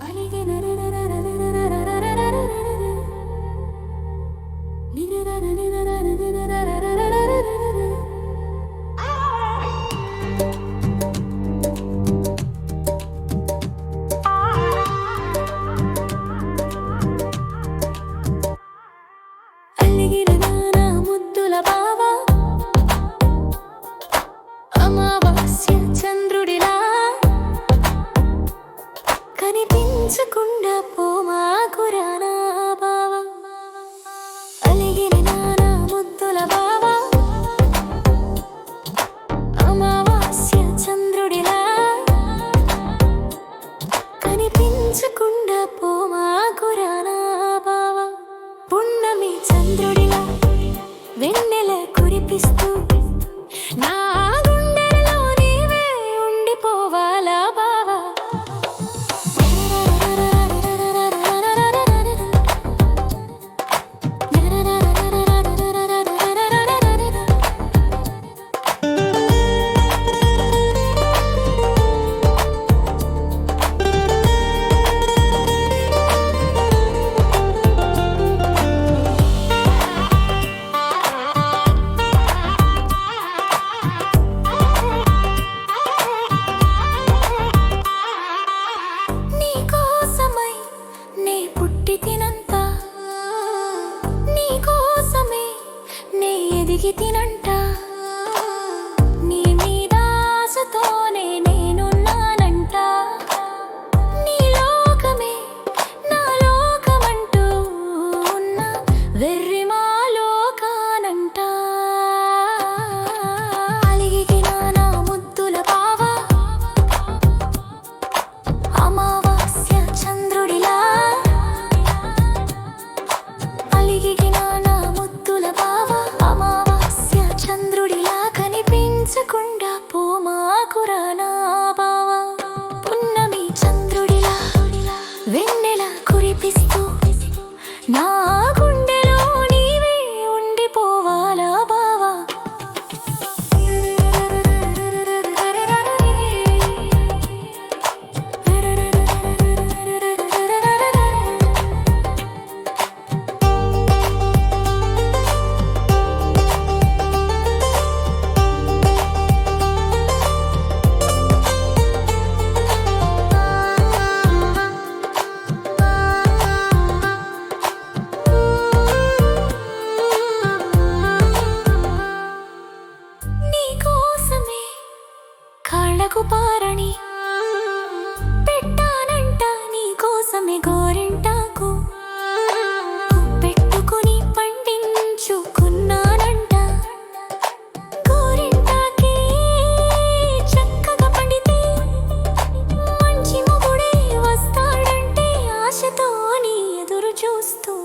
Ba-da-da-da-da. కనిపించకుండా తిరిగి తినంట నీ మీద ఆశతోనే నేనున్నానంట. నీ లోకమే నా లోకమంటూ ఉన్న వెర్రి పడకు పారణి పెట్టానంట నీ కోసమే పెట్టుకుని చక్కగా పండితే మంచి వస్తాడంటే చూస్తూ